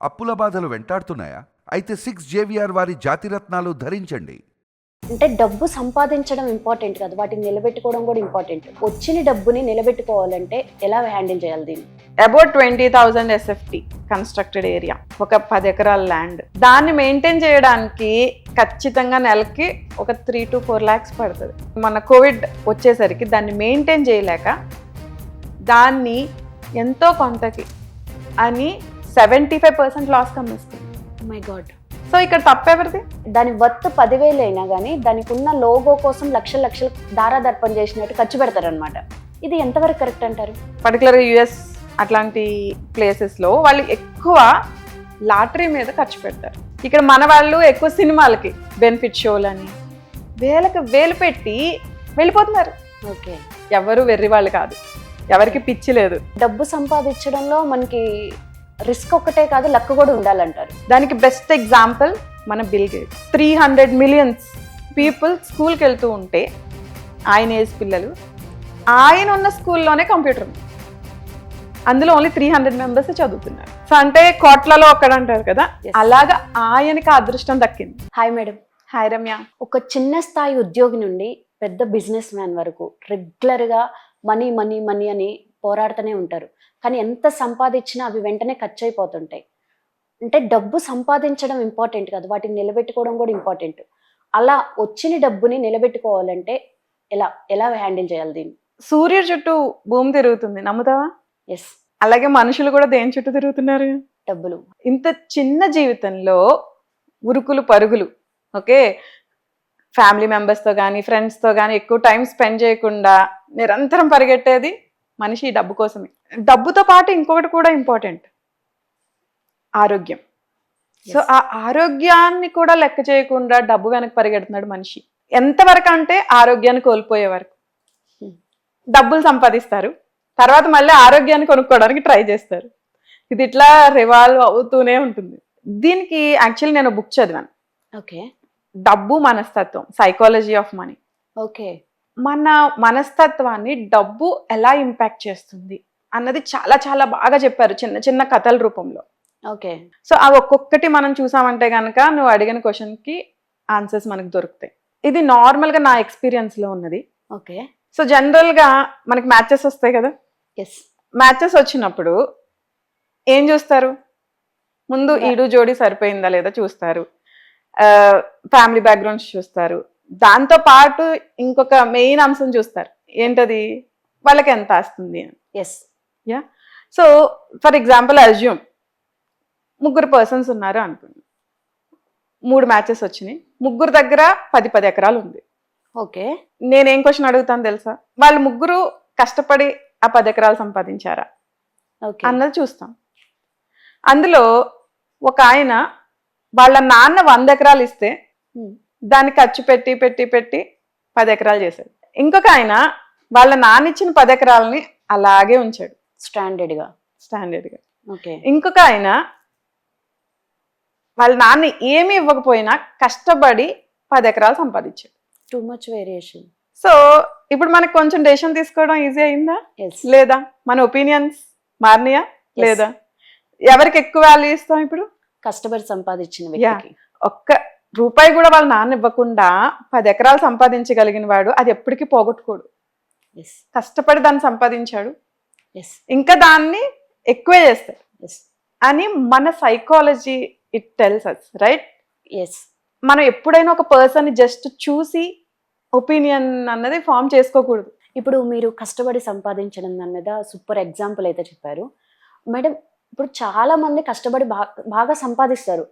అప్పుల బాధలు వెంటాడుతున్నాయా? అయితే సిక్స్ జేవిఆర్ వారి జాతిరత్నాలు ధరించండి. అంటే డబ్బు సంపాదించడం ఇంపార్టెంట్ కాదు వాటిని నిలబెట్టుకోవడం కూడా ఇంపార్టెంట్. వచ్చిన డబ్బుని నిలబెట్టుకోవాలంటే ఎలా హ్యాండిల్ చేయాలి దీన్ని? About twenty thousand SFT constructed area ఒక పది ఎకరాల ల్యాండ్ దాన్ని మెయింటైన్ చేయడానికి ఖచ్చితంగా నెలకి ఒక త్రీ టు ఫోర్ ల్యాక్స్ పడుతుంది. మన కోవిడ్ వచ్చేసరికి దాన్ని మెయింటైన్ చేయలేక దాన్ని ఎంతో కొంతకి అని సెవెంటీ ఫైవ్ పర్సెంట్ లాస్ కమ్మేస్తుంది. మై గాడ్ సో ఇక్కడ తప్పెవరిది దాని వర్త్ పదివేలు అయినా కానీ దానికి ఉన్న లోగో కోసం లక్షల లక్షలు దారాదర్పణ చేసినట్టు ఖర్చు పెడతారనమాట ఇది ఎంతవరకు కరెక్ట్ అంటారు? పర్టికులర్గా యుఎస్ అట్లాంటి ప్లేసెస్లో వాళ్ళు ఎక్కువ లాటరీ మీద ఖర్చు పెడతారు. ఇక్కడ మన వాళ్ళు ఎక్కువ సినిమాలకి బెనిఫిట్ షోలని వేలకు వేలు పెట్టి వెళ్ళిపోతున్నారు. ఓకే. ఎవరు వెర్రి వాళ్ళు కాదు. ఎవరికి పిచ్చి లేదు. డబ్బు సంపాదించడంలో మనకి రిస్క్ ఒక్కటే కాదు లక్ కూడా ఉండాలంటారు. దానికి బెస్ట్ ఎగ్జాంపుల్ మన Bill Gates three hundred millions people స్కూల్కి వెళ్తూ ఉంటే ఆయన ఏజ్ పిల్లలు ఆయన ఉన్న స్కూల్లోనే కంప్యూటర్ ఉంది. అందులో ఓన్లీ త్రీ హండ్రెడ్ మెంబర్స్ చదువుతున్నారు. సో అంటే కోట్లలో ఒక్కడ అంటారు కదా. అలాగా ఆయనకి అదృష్టం దక్కింది. Hi madam hi Ramya. ఒక చిన్న స్థాయి ఉద్యోగి నుండి పెద్ద బిజినెస్ మ్యాన్ వరకు రెగ్యులర్గా మనీ మనీ మనీ అని పోరాడుతూనే ఉంటారు. కానీ ఎంత సంపాదించినా అవి వెంటనే ఖర్చు అయిపోతుంటాయి అంటే డబ్బు సంపాదించడం ఇంపార్టెంట్ కాదు వాటిని నిలబెట్టుకోవడం కూడా ఇంపార్టెంట్. అలా వచ్చిన డబ్బుని నిలబెట్టుకోవాలంటే ఎలా ఎలా హ్యాండిల్ చేయాలి దీన్ని? సూర్యుడు చుట్టూ భూమి తిరుగుతుంది నమ్ముతావా? ఎస్ అలాగే మనుషులు కూడా దేని చుట్టూ తిరుగుతున్నారు? డబ్బులు. ఇంత చిన్న జీవితంలో ఉరుకులు పరుగులు ఓకే? ఫ్యామిలీ మెంబర్స్తో కానీ ఫ్రెండ్స్తో కానీ ఎక్కువ టైం స్పెండ్ చేయకుండా నిరంతరం పరిగెట్టేది మనిషి డబ్బు కోసమే. డబ్బుతో పాటు ఇంకొకటి కూడా ఇంపార్టెంట్. ఆరోగ్యం. సో. ఆ ఆరోగ్యాన్ని కూడా లెక్క చేయకుండా డబ్బు వెనక పరిగెడుతున్నాడు మనిషి. ఎంతవరకు అంటే ఆరోగ్యాన్ని కోల్పోయే వరకు. Hmm. డబ్బులు సంపాదిస్తారు. తర్వాత మళ్ళీ ఆరోగ్యాన్ని కొనుక్కోవడానికి ట్రై చేస్తారు. ఇది ఇట్లా రివాల్వ్ అవుతూనే ఉంటుంది. దీనికి యాక్చువల్లీ నేను బుక్ చదివాను. ఓకే. డబ్బు మనస్తత్వం సైకాలజీ ఆఫ్ మనీ ఓకే. మన మనస్తత్వాన్ని డబ్బు ఎలా ఇంపాక్ట్ చేస్తుంది అన్నది చాలా చాలా బాగా చెప్పారు చిన్న చిన్న కథల రూపంలో. ఓకే. సో అవి ఒక్కొక్కటి మనం చూసామంటే కనుక నువ్వు అడిగిన క్వశ్చన్కి ఆన్సర్స్ మనకు దొరుకుతాయి. ఇది నార్మల్గా నా ఎక్స్పీరియన్స్లో ఉన్నది. ఓకే. సో జనరల్గా మనకి మ్యాచెస్ వస్తాయి కదా? ఎస్ మ్యాచెస్ వచ్చినప్పుడు ఏం చూస్తారు? ముందు. ఈడు జోడి సరిపోయిందా లేదా చూస్తారు. ఫ్యామిలీ బ్యాక్గ్రౌండ్స్ చూస్తారు. దాంతో పాటు ఇంకొక మెయిన్ అంశం చూస్తారు. ఏంటది? వాళ్ళకి ఎంత వస్తుంది అని. Yes so for example assume ముగ్గురు పర్సన్స్ ఉన్నారు అనుకోండి. మూడు మ్యాచెస్ వచ్చినాయి. ముగ్గురు దగ్గర పది పది ఎకరాలు ఉంది. ఓకే. నేనేం క్వశ్చన్ అడుగుతాను తెలుసా? వాళ్ళు ముగ్గురు కష్టపడి ఆ పది ఎకరాలు సంపాదించారా? ఓకే. అన్నది చూస్తాం. అందులో ఒక ఆయన వాళ్ళ నాన్న వంద ఎకరాలు ఇస్తే Hmm. దాన్ని ఖర్చు పెట్టి పెట్టి పెట్టి పది ఎకరాలు చేశాడు. ఇంకొక ఆయన వాళ్ళ నాన్న ఇచ్చిన పది ఎకరాలని అలాగే ఉంచాడు. స్టాండర్డ్గా స్టాండర్డ్గా ఓకే. ఇంకొక ఆయన వాళ్ళ నాన్న ఏమి ఇవ్వకపోయినా కష్టపడి పది ఎకరాలు సంపాదించాడు. టూ మచ్ వేరియేషన్ సో ఇప్పుడు మనకు కొంచెం డెసిషన్ తీసుకోవడం ఈజీ అయిందా? ఎస్ లేదా? మన ఒపీనియన్స్ మారినాయా? లేదా? ఎవరికి ఎక్కువ వాల్యూ ఇస్తాం ఇప్పుడు? కష్టపడి సంపాదించిన ఒక్క రూపాయి కూడా వాళ్ళ నాన్న ఇవ్వకుండా పది ఎకరాలు సంపాదించగలిగిన వాడు అది ఎప్పటికీ పోగొట్టుకోడు. కష్టపడి దాన్ని సంపాదించాడు. ఇంకా దాన్ని ఎక్కువే చేస్తాడు. ఎస్ అని మన psychology it tells us right yes మనం ఎప్పుడైనా ఒక పర్సన్ జస్ట్ చూసి ఒపీనియన్ అన్నది ఫామ్ చేసుకోకూడదు. ఇప్పుడు మీరు కష్టపడి సంపాదించడం దాని మీద సూపర్ ఎగ్జాంపుల్ అయితే చెప్పారు. మేడం ఇప్పుడు చాలా మంది కష్టపడి బాగా బాగా సంపాదిస్తారు.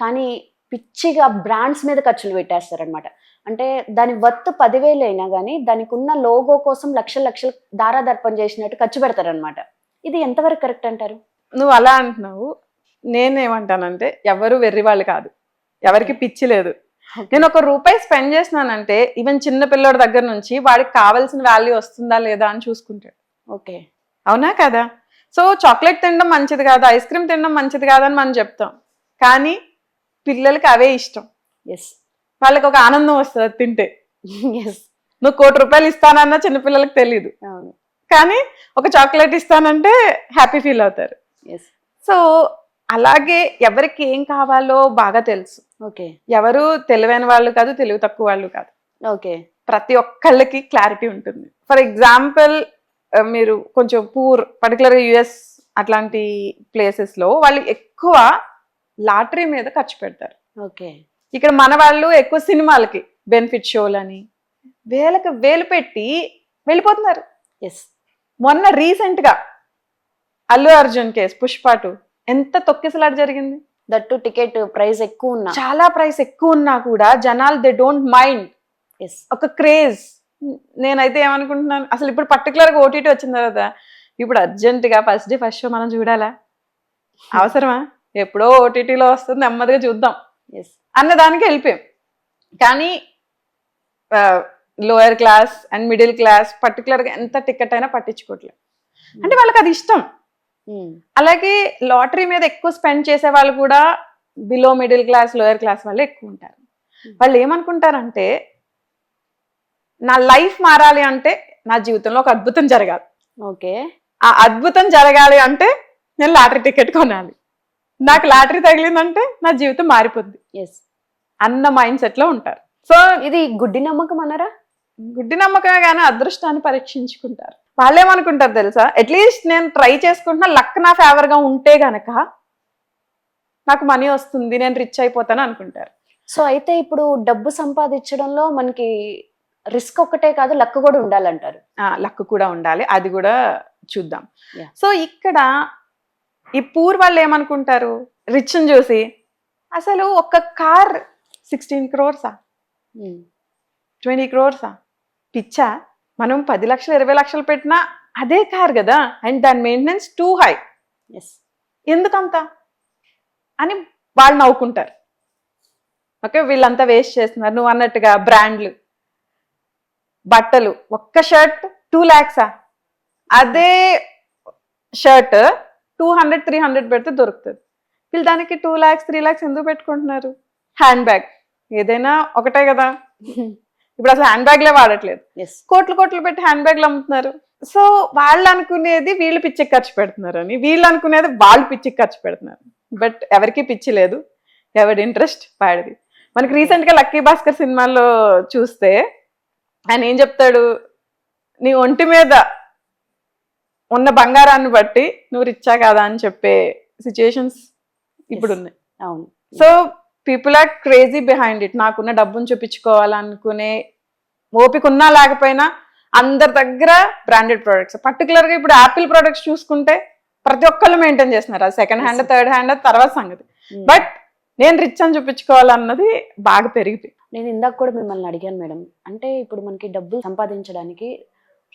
కానీ పిచ్చిగా బ్రాండ్స్ మీద ఖర్చులు పెట్టేస్తారు అనమాట అంటే దాని వర్త్ పదివేలు అయినా కానీ దానికి ఉన్న లోగో కోసం లక్షల లక్షలు దారాదర్పణ చేసినట్టు ఖర్చు పెడతారనమాట ఇది ఎంతవరకు కరెక్ట్ అంటారు? నువ్వు అలా అంటున్నావు. నేనేమంటానంటే ఎవరు వెర్రి వాళ్ళు కాదు. ఎవరికి పిచ్చి లేదు. నేను ఒక రూపాయి స్పెండ్ చేసినానంటే ఈవెన్ చిన్న పిల్లోడి దగ్గర నుంచి వాడికి కావాల్సిన వాల్యూ వస్తుందా లేదా అని చూసుకుంటాడు. ఓకే. అవునా కదా? సో చాక్లెట్ తినడం మంచిది కాదు ఐస్ క్రీమ్ తినడం మంచిది కాదని మనం చెప్తాం. కానీ పిల్లలకి అవే ఇష్టం. ఎస్ వాళ్ళకి ఒక ఆనందం వస్తుంది అది తింటే. ఎస్ నువ్వు కోటి రూపాయలు ఇస్తానన్నా చిన్నపిల్లలకి తెలియదు అవును. కానీ ఒక చాక్లెట్ ఇస్తానంటే హ్యాపీ ఫీల్ అవుతారు. ఎస్ సో అలాగే ఎవరికి ఏం కావాలో బాగా తెలుసు. ఓకే. ఎవరు తెలివైన వాళ్ళు కాదు తెలివి తక్కువ వాళ్ళు కాదు. ఓకే. ప్రతి ఒక్కళ్ళకి క్లారిటీ ఉంటుంది. ఫర్ ఎగ్జాంపుల్ మీరు కొంచెం పూర్ పర్టికులర్గా యుఎస్ అట్లాంటి ప్లేసెస్లో వాళ్ళు ఎక్కువ లాటరీ మీద ఖర్చు పెడతారు. ఓకే. ఇక్కడ మన వాళ్ళు ఎక్కువ సినిమాలకి బెనిఫిట్ షోలని వేలకు వేలు పెట్టి వెళ్ళిపోతున్నారు. ఎస్ మొన్న రీసెంట్గా అల్లు అర్జున్ కేసు పుష్ప టూ ఎంత తొక్కిసలాట జరిగింది? దట్టు టికెట్ ప్రైస్ ఎక్కువ ఉన్నా. చాలా ప్రైస్ ఎక్కువ ఉన్నా కూడా జనాలు దే డోంట్ మైండ్. ఎస్ ఒక క్రేజ్. నేనైతే ఏమనుకుంటున్నాను అసలు ఇప్పుడు పర్టికులర్గా ఓటీటీ వచ్చిన తర్వాత ఇప్పుడు అర్జెంటుగా ఫస్ట్ డే ఫస్ట్ షో మనం చూడాలా? అవసరమా? ఎప్పుడో ఓటీటీలో వస్తుంది నెమ్మదిగా చూద్దాం. ఎస్ అన్న దానికి వెళ్ళిపోయాం. కానీ lower class and middle class పర్టికులర్గా ఎంత టికెట్ అయినా పట్టించుకోవట్లేదు. అంటే వాళ్ళకి అది ఇష్టం. అలాగే లాటరీ మీద ఎక్కువ స్పెండ్ చేసే వాళ్ళు కూడా below middle class lower class వాళ్ళు ఎక్కువ ఉంటారు. వాళ్ళు ఏమనుకుంటారంటే నా లైఫ్ మారాలి అంటే నా జీవితంలో ఒక అద్భుతం జరగాలి. ఓకే. ఆ అద్భుతం జరగాలి అంటే నేను లాటరీ టికెట్ కొనాలి. నాకు లాటరీ తగిలిందంటే నా జీవితం మారిపోద్ది. ఎస్ అన్న మైండ్ సెట్లో ఉంటారు. సో ఇది గుడ్డి నమ్మకం అన్నారా? గుడ్డి నమ్మకమే కానీ అదృష్టాన్ని పరీక్షించుకుంటారు. వాళ్ళు ఏమనుకుంటారు తెలుసా? అట్లీస్ట్ నేను ట్రై చేసుకుంటున్నా లక్ నా ఫేవర్గా ఉంటే గనక నాకు మనీ వస్తుంది నేను రిచ్ అయిపోతాను అనుకుంటారు. సో అయితే ఇప్పుడు డబ్బు సంపాదించడంలో మనకి రిస్క్ ఒక్కటే కాదు లక్ కూడా ఉండాలంటారు. లక్ కూడా ఉండాలి. అది కూడా చూద్దాం. సో ఇక్కడ ఈ పూర్ వాళ్ళు ఏమనుకుంటారు? రిచ్ చూసి అసలు ఒక కార్ సిక్స్టీన్ క్రోర్సా? ట్వంటీ క్రోర్సా? పిచ్చా? మనం పది లక్షలు ఇరవై లక్షలు పెట్టినా అదే కార్ కదా? అండ్ దాని మెయింటెనెన్స్ టూ హై ఎస్ ఎందుకంత? అని వాళ్ళు నవ్వుకుంటారు. ఓకే వీళ్ళంతా వేస్ట్ చేస్తున్నారు. నువ్వు అన్నట్టుగా బ్రాండ్లు. బట్టలు. ఒక్క షర్ట్ టూ ల్యాక్సా అదే shirt two hundred three hundred పెడితే దొరుకుతుంది. వీళ్ళు దానికి టూ ల్యాక్స్ త్రీ ల్యాక్స్ ఎందుకు పెట్టుకుంటున్నారు? హ్యాండ్ బ్యాగ్ ఏదైనా ఒకటే కదా. ఇప్పుడు అసలు హ్యాండ్ బ్యాగ్లే వాడట్లేదు. కోట్లు కోట్లు పెట్టి హ్యాండ్ బ్యాగ్లు అమ్ముతున్నారు. సో వాళ్ళు అనుకునేది వీళ్ళు పిచ్చికి ఖర్చు పెడుతున్నారు అని. వీళ్ళు అనుకునేది వాళ్ళు పిచ్చికి ఖర్చు పెడుతున్నారు. బట్ ఎవరికి పిచ్చి లేదు. ఎవరి ఇంట్రెస్ట్ వాడిది. మనకి recent గా లక్కీ భాస్కర్ సినిమాలో చూస్తే ఆయన ఏం చెప్తాడు? నీ ఒంటి మీద ఉన్న బంగారాన్ని బట్టి నువ్వు రిచ్చా కాదా అని చెప్పే సిచ్యుయేషన్స్ ఇప్పుడు. ఉన్నాయి అవును. So people are crazy behind it నాకున్న డబ్బును చూపించుకోవాలనుకునే ఓపిక ఉన్నా లేకపోయినా అందరి దగ్గర బ్రాండెడ్ ప్రొడక్ట్స్ పర్టికులర్గా ఇప్పుడు యాపిల్ ప్రొడక్ట్స్ చూసుకుంటే ప్రతి ఒక్కళ్ళు మెయింటైన్ చేస్తున్నారు. అది సెకండ్ హ్యాండ్. థర్డ్ హ్యాండ్ తర్వాత సంగతి. బట్ నేను రిచ్ అని చూపించుకోవాలన్నది బాగా పెరిగిపోయింది. నేను ఇందాక కూడా మిమ్మల్ని అడిగాను మేడం. అంటే ఇప్పుడు మనకి డబ్బులు సంపాదించడానికి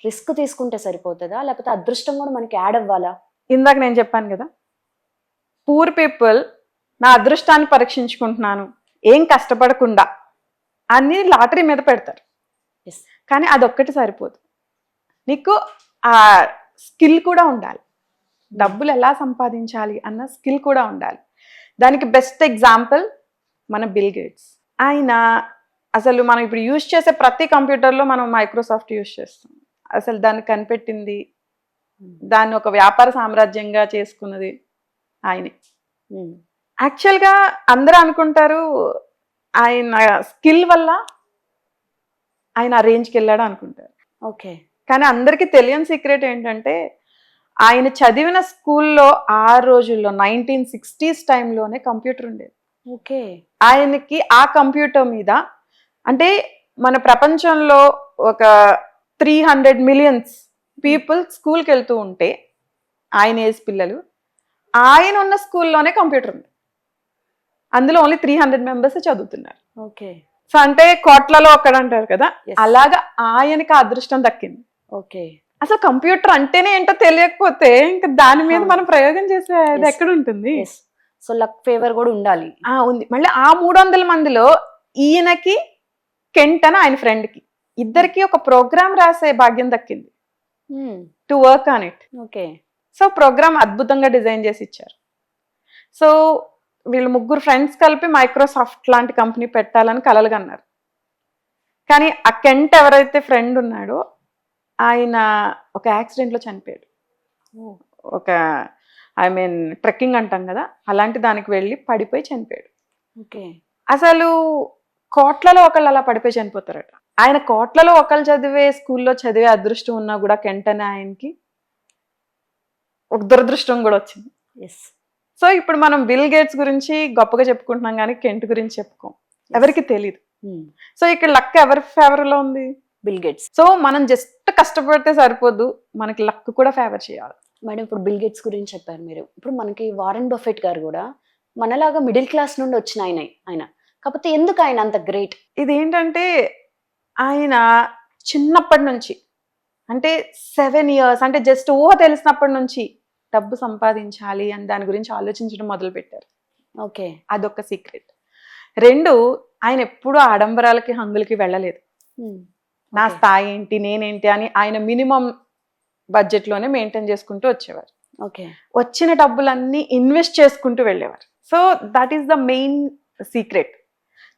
రిస్క్ తీసుకుంటే సరిపోతుందా? లేకపోతే అదృష్టం కూడా మనకి యాడ్ అవ్వాలా? ఇందాక నేను చెప్పాను కదా పూర్ పీపుల్ నా అదృష్టాన్ని పరీక్షించుకుంటున్నాను ఏం కష్టపడకుండా అన్ని లాటరీ మీద పెడతారు. కానీ అదొక్కటి సరిపోదు. నీకు ఆ స్కిల్ కూడా ఉండాలి. డబ్బులు ఎలా సంపాదించాలి అన్న స్కిల్ కూడా ఉండాలి. దానికి బెస్ట్ ఎగ్జాంపుల్ మన బిల్ గేట్స్ ఆయన అసలు మనం ఇప్పుడు యూజ్ చేసే ప్రతి కంప్యూటర్లో మనం మైక్రోసాఫ్ట్ యూజ్ చేస్తాం అసలు దాన్ని కనిపెట్టింది. దాన్ని ఒక వ్యాపార సామ్రాజ్యంగా చేసుకున్నది ఆయనే. యాక్చువల్గా అందరూ అనుకుంటారు ఆయన స్కిల్ వల్ల ఆయన ఆ రేంజ్కి వెళ్ళాడు అనుకుంటారు. ఓకే. కానీ అందరికీ తెలియని సీక్రెట్ ఏంటంటే ఆయన చదివిన స్కూల్లో ఆ రోజుల్లో నైన్టీన్ సిక్స్టీస్ టైంలోనే కంప్యూటర్ ఉండేది. ఓకే. ఆయనకి ఆ కంప్యూటర్ మీద అంటే మన ప్రపంచంలో ఒక త్రీ హండ్రెడ్ మిలియన్స్ పీపుల్ స్కూల్కి వెళ్తూ ఉంటే ఆయన ఏజ్ పిల్లలు ఆయన ఉన్న స్కూల్లోనే కంప్యూటర్ ఉంది. అందులో ఓన్లీ త్రీ హండ్రెడ్ మెంబర్స్ చదువుతున్నారు. ఓకే. సో అంటే కోట్లలో ఒక్కడ అంటారు కదా. అలాగా ఆయనకి అదృష్టం దక్కింది. ఓకే. అసలు కంప్యూటర్ అంటేనే ఏంటో తెలియకపోతే ఇంకా దాని మీద. మనం ప్రయోగం చేసేది. ఎక్కడ ఉంటుంది సో లక్ ఫేవర్ కూడా ఉండాలి. ఆ ఉంది. మళ్ళీ ఆ మూడు వందల మందిలో ఈయనకి కెంట్ అని ఆయన ఫ్రెండ్కి ఇద్దరికి ఒక ప్రోగ్రామ్ రాసే భాగ్యం దక్కింది. To work on it okay so program అద్భుతంగా డిజైన్ చేసి ఇచ్చారు. సో వీళ్ళు ముగ్గురు ఫ్రెండ్స్ కలిపి మైక్రోసాఫ్ట్ లాంటి కంపెనీ పెట్టాలని కలలుగన్నారు కానీ ఆ కెంట్ ఎవరైతే ఫ్రెండ్ ఉన్నాడో ఆయన ఒక యాక్సిడెంట్లో చనిపోయాడు. ఒక ఐ మీన్ ట్రెక్కింగ్ అంటాం కదా అలాంటి దానికి వెళ్ళి పడిపోయి చనిపోయాడు. ఓకే అసలు కోట్లలో ఒకళ్ళు అలా పడిపోయి చనిపోతారట. ఆయన కోట్లలో ఒకళ్ళు చదివే స్కూల్లో చదివే అదృష్టం ఉన్నా కూడా కెంట్ అనే ఆయనకి ఒక దురదృష్టం కూడా వచ్చింది. ఎస్ సో ఇప్పుడు మనం బిల్ గేట్స్ గురించి గొప్పగా చెప్పుకుంటున్నాం కానీ కెంట్ గురించి చెప్పుకోం. ఎవరికి తెలియదు సో ఇక్కడ లక్ ఎవరి ఫేవర్లో ఉంది? బిల్ గేట్స్ సో మనం జస్ట్ కష్టపడితే సరిపోదు. మనకి లక్ కూడా ఫేవర్ చేయాలి. మేడం ఇప్పుడు బిల్ గేట్స్ గురించి చెప్పారు మీరు. ఇప్పుడు మనకి వారెన్ బఫెట్ గారు కూడా మనలాగా మిడిల్ క్లాస్ నుండి వచ్చిన ఆయన ఆయన. కాకపోతే ఎందుకు ఆయన అంత గ్రేట్ ఇది ఏంటంటే ఆయన చిన్నప్పటి నుంచి అంటే సెవెన్ ఇయర్స్ అంటే జస్ట్ ఊహ తెలిసినప్పటి నుంచి డబ్బు సంపాదించాలి అని దాని గురించి ఆలోచించడం మొదలు పెట్టారు ఓకే. అదొక సీక్రెట్ రెండు ఆయన ఎప్పుడూ ఆడంబరాలకి హంగులకి వెళ్ళలేదు. నా స్థాయి ఏంటి నేనేంటి అని ఆయన మినిమం బడ్జెట్లోనే మెయింటైన్ చేసుకుంటూ వచ్చేవారు. ఓకే. వచ్చిన డబ్బులన్నీ ఇన్వెస్ట్ చేసుకుంటూ వెళ్ళేవారు. So that is the main secret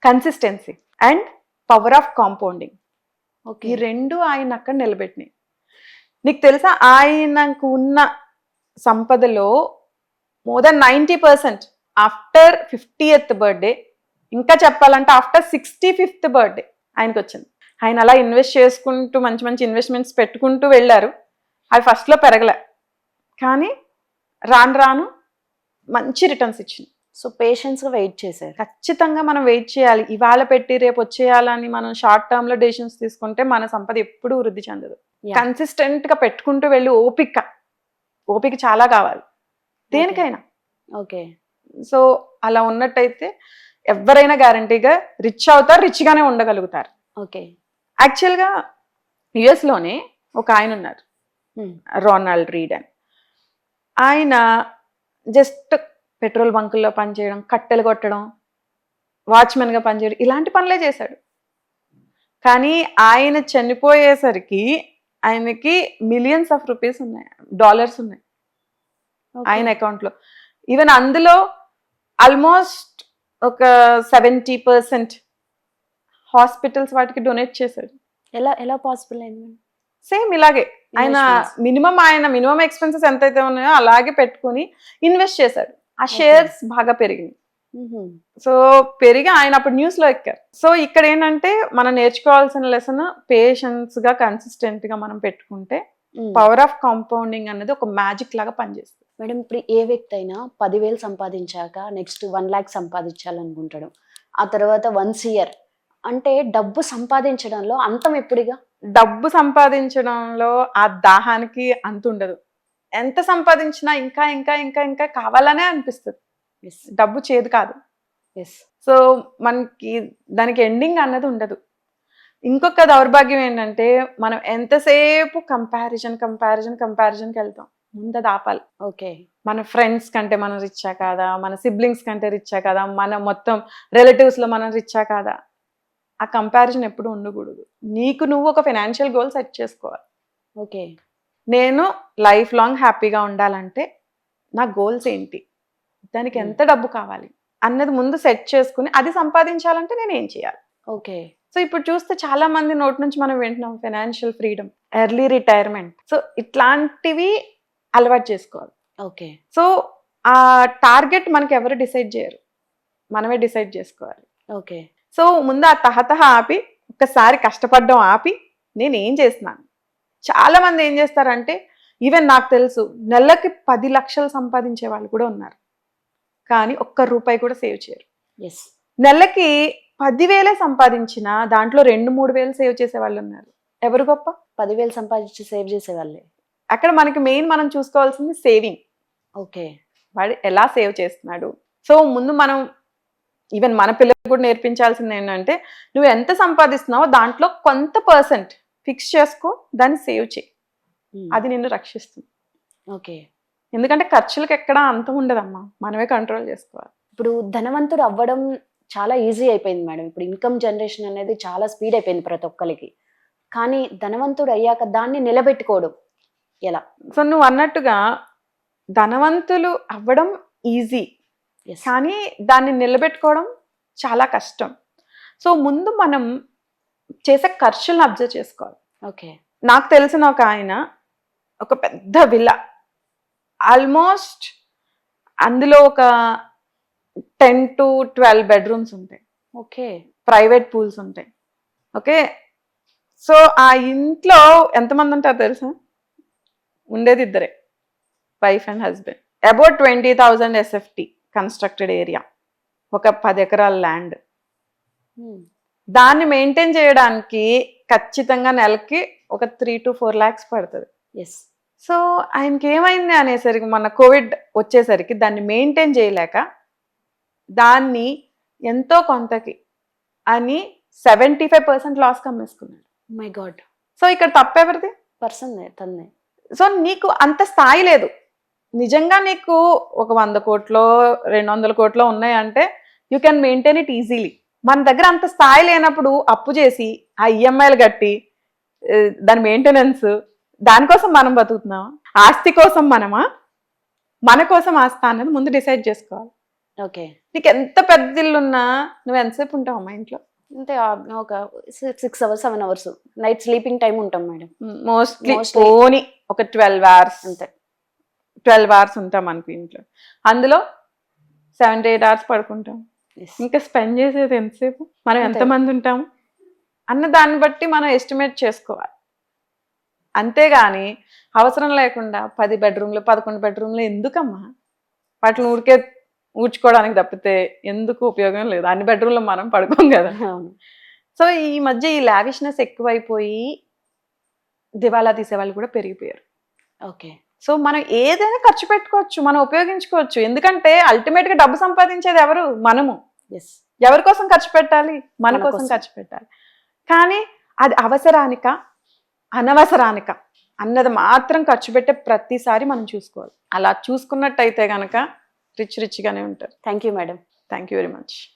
consistency and power of compounding ఈ రెండు ఆయన అక్కడ నిలబెట్టినాయి. నీకు తెలుసా ఆయనకు ఉన్న సంపదలో more than ninety percent after fiftieth birthday ఇంకా చెప్పాలంటే ఆఫ్టర్ సిక్స్టీ ఫిఫ్త్ బర్త్డే ఆయనకు వచ్చింది ఆయన అలా ఇన్వెస్ట్ చేసుకుంటూ మంచి మంచి ఇన్వెస్ట్మెంట్స్ పెట్టుకుంటూ వెళ్ళారు. అవి ఫస్ట్లో పెరగలే. కానీ రాను రాను మంచి రిటర్న్స్ ఇచ్చింది. సో పేషెన్స్గా వెయిట్ చేశారు. ఖచ్చితంగా మనం వెయిట్ చేయాలి. ఇవాళ పెట్టి రేపు వచ్చేయాలని మనం షార్ట్ టర్మ్లో డెసిషన్స్ తీసుకుంటే మన సంపద ఎప్పుడూ వృద్ధి చెందదు. Yeah. కన్సిస్టెంట్గా పెట్టుకుంటూ వెళ్ళి ఓపిక. ఓపిక చాలా కావాలి. దేనికైనా. ఓకే సో అలా ఉన్నట్టయితే ఎవరైనా గ్యారంటీగా రిచ్ అవుతారు రిచ్ గానే ఉండగలుగుతారు. ఓకే యాక్చువల్గా యుఎస్లోనే ఒక ఆయన ఉన్నారు. రొనాల్డ్ రీడ్ అని ఆయన జస్ట్ పెట్రోల్ బంకుల్లో పనిచేయడం కట్టెలు కొట్టడం వాచ్మెన్గా పనిచేయడం ఇలాంటి పనులే చేశాడు. కానీ ఆయన చనిపోయేసరికి ఆయనకి మిలియన్స్ ఆఫ్ రూపీస్ ఉన్నాయి డాలర్స్ ఉన్నాయి. ఆయన అకౌంట్లో. ఈవెన్ అందులో ఆల్మోస్ట్ ఒక సెవెంటీ పర్సెంట్ హాస్పిటల్స్ వాటికి డొనేట్ చేశాడు. ఎలా ఎలా పాసిబుల్ అయింది సేమ్ ఇలాగే. ఆయన. మినిమం ఆయన మినిమం ఎక్స్పెన్సెస్ ఎంతైతే ఉన్నాయో అలాగే పెట్టుకుని ఇన్వెస్ట్ చేశాడు. ఆ షేర్స్ బాగా పెరిగింది. సో పెరిగి ఆయన అప్పుడు న్యూస్లో ఎక్కారు. సో ఇక్కడ ఏంటంటే మనం నేర్చుకోవాల్సిన లెసన్ పేషెన్స్గా కన్సిస్టెంట్గా మనం పెట్టుకుంటే. పవర్ ఆఫ్ కాంపౌండింగ్ అనేది ఒక మ్యాజిక్ లాగా పనిచేస్తుంది. మేడం ఇప్పుడు ఏ వ్యక్తి అయినా పదివేలు సంపాదించాక నెక్స్ట్ వన్ ల్యాక్ సంపాదించాలనుకుంటాడు. ఆ తర్వాత వన్స్ ఇయర్ అంటే డబ్బు సంపాదించడంలో అంతం ఎప్పుడుగా? డబ్బు సంపాదించడంలో ఆ దాహానికి అంత ఉండదు. ఎంత సంపాదించినా ఇంకా ఇంకా ఇంకా ఇంకా కావాలనే అనిపిస్తుంది. ఎస్ డబ్బు చేదు కాదు. ఎస్ సో మనకి దానికి ఎండింగ్ అన్నది ఉండదు. ఇంకొక దౌర్భాగ్యం ఏంటంటే మనం ఎంతసేపు కంపారిజన్ కంపారిజన్ కంపారిజన్కి వెళ్తాం. ముందు అది ఆపాలి. ఓకే మన ఫ్రెండ్స్ కంటే మనం రిచ్చా కాదా? మన సిబ్లింగ్స్ కంటే రిచ్చా కాదా? మన మొత్తం రిలేటివ్స్లో మనం రిచ్చా కాదా? ఆ కంపారిజన్ ఎప్పుడు ఉండకూడదు. నీకు నువ్వు ఒక ఫైనాన్షియల్ గోల్ సెట్ చేసుకోవాలి. ఓకే నేను లైఫ్ లాంగ్ హ్యాపీగా ఉండాలంటే నా గోల్స్ ఏంటి? దానికి ఎంత డబ్బు కావాలి? అన్నది ముందు సెట్ చేసుకుని అది సంపాదించాలంటే నేను ఏం చేయాలి? ఓకే. సో ఇప్పుడు చూస్తే చాలా మంది నోటి నుంచి మనం వింటున్నాం financial freedom early retirement so ఇట్లాంటివి అలవాటు చేసుకోవాలి. ఓకే. సో ఆ టార్గెట్ మనకి ఎవరు డిసైడ్ చేయరు. మనమే డిసైడ్ చేసుకోవాలి. ఓకే. సో ముందు ఆ తహతహ ఆపి ఒక్కసారి కష్టపడడం ఆపి నేను ఏం చేస్తున్నాను? చాలా మంది ఏం చేస్తారంటే ఈవెన్ నాకు తెలుసు నెలకి పది లక్షలు సంపాదించే వాళ్ళు కూడా ఉన్నారు. కానీ ఒక్క రూపాయి కూడా సేవ్ చేయరు. ఎస్ నెలకి పదివేలే సంపాదించిన దాంట్లో రెండు మూడు వేలు సేవ్ చేసే వాళ్ళు ఉన్నారు. ఎవరు గొప్ప? పదివేలు సంపాదించి సేవ్ చేసేవాళ్ళే అక్కడ మనకి మెయిన్ మనం చూసుకోవాల్సింది సేవింగ్. ఓకే. వాడు ఎలా సేవ్ చేస్తున్నాడు? సో ముందు మనం ఈవెన్ మన పిల్లలకు కూడా నేర్పించాల్సింది ఏంటంటే నువ్వు ఎంత సంపాదిస్తున్నావో దాంట్లో కొంత పర్సెంట్ ఫిక్స్ చేసుకో దాన్ని సేవ్ చేయి. అది నిన్ను రక్షిస్తుంది. ఓకే. ఎందుకంటే ఖర్చులకు ఎక్కడా అంతం ఉండదమ్మా. మనమే కంట్రోల్ చేసుకోవాలి. ఇప్పుడు ధనవంతుడు అవ్వడం చాలా ఈజీ అయిపోయింది మేడం. ఇప్పుడు ఇన్కమ్ జనరేషన్ అనేది చాలా స్పీడ్ అయిపోయింది ప్రతి ఒక్కరికి. కానీ ధనవంతుడు అయ్యాక దాన్ని నిలబెట్టుకోవడం ఎలా? సో నువ్వు అన్నట్టుగా ధనవంతులు అవ్వడం ఈజీ కానీ దాన్ని నిలబెట్టుకోవడం చాలా కష్టం. సో ముందు మనం చేసే ఖర్చులను అబ్జర్వ్ చేసుకోవాలి. ఓకే. నాకు తెలిసిన ఒక ఆయన ఒక పెద్ద విల్ల. ఆల్మోస్ట్ అందులో ఒక టెన్ టు ట్వెల్వ్ బెడ్రూమ్స్ ఉంటాయి. ఓకే. ప్రైవేట్ పూల్స్ ఉంటాయి. ఓకే? సో ఆ ఇంట్లో ఎంతమంది ఉంటారు తెలుసా? ఉండేది ఇద్దరే. Wife and husband. About twenty thousand SFT constructed area. ఒక పది ఎకరాల ల్యాండ్. దాన్ని మెయింటైన్ చేయడానికి ఖచ్చితంగా నెలకి ఒక త్రీ టు ఫోర్ ల్యాక్స్ పడుతుంది. ఎస్ సో ఆయనకి ఏమైంది అనేసరికి మన కోవిడ్ వచ్చేసరికి దాన్ని మెయింటైన్ చేయలేక దాన్ని ఎంతో కొంతకి అని సెవెంటీ ఫైవ్ పర్సెంట్ లాస్ కమ్మేసుకున్నాడు మై గాడ్ సో ఇక్కడ తప్పెవరిది? పర్సన్ తన్నే. సో నీకు అంత స్థాయి లేదు. నిజంగా నీకు ఒక వంద కోట్లో రెండు వందల కోట్లో ఉన్నాయంటే you can maintain it easily మన దగ్గర అంత స్థాయి లేనప్పుడు అప్పు చేసి ఆ ఈఎంఐలు కట్టి ఏ, దాని మెయింటెనెన్స్ దానికోసం మనం బతుకుతున్నామా? ఆస్తి కోసం మనమా? మన కోసం ఆస్తి అనేది ముందు డిసైడ్ చేసుకోవాలి. ఓకే. నీకు ఎంత పెద్ద ఇల్లు ఉన్నా నువ్వు ఎంతసేపు ఉంటావు మా ఇంట్లో? అంతే ఆ, ఒక six hours seven hours night sleeping time ఉంటాం మేడం. మోస్ట్లీ. పోని ఒక ట్వెల్వ్ అవర్స్ అంతే. ట్వెల్వ్ అవర్స్ ఉంటాం మనకు ఇంట్లో. అందులో సెవెన్ ఎయిట్ అవర్స్ పడుకుంటాం. ఇంకా స్పెండ్ చేసేది ఎంతసేపు? మనం. ఎంతమంది ఉంటాము అన్న దాన్ని బట్టి మనం ఎస్టిమేట్ చేసుకోవాలి. అంతేగాని అవసరం లేకుండా పది బెడ్రూమ్లు పదకొండు బెడ్రూమ్లు ఎందుకమ్మా? వాటిని ఊరికే ఊడ్చుకోవడానికి తప్పితే ఎందుకు ఉపయోగం లేదు? అన్ని బెడ్రూమ్లో మనం పడుకోం కదా. సో ఈ మధ్య ఈ లావిష్నెస్ ఎక్కువైపోయి దివాలా తీసే వాళ్ళు కూడా పెరిగిపోయారు. ఓకే. సో మనం ఏదైనా ఖర్చు పెట్టుకోవచ్చు మనం ఉపయోగించుకోవచ్చు. ఎందుకంటే అల్టిమేట్గా డబ్బు సంపాదించేది ఎవరు? మనము. ఎవరి కోసం ఖర్చు పెట్టాలి? మన కోసం. ఖర్చు పెట్టాలి. కానీ అది అవసరానిక అనవసరానిక అన్నది మాత్రం ఖర్చు పెట్టే ప్రతిసారి మనం చూసుకోవాలి. అలా చూసుకున్నట్టయితే గనక రిచ్ రిచ్గానే ఉంటారు. Thank you madam thank you very much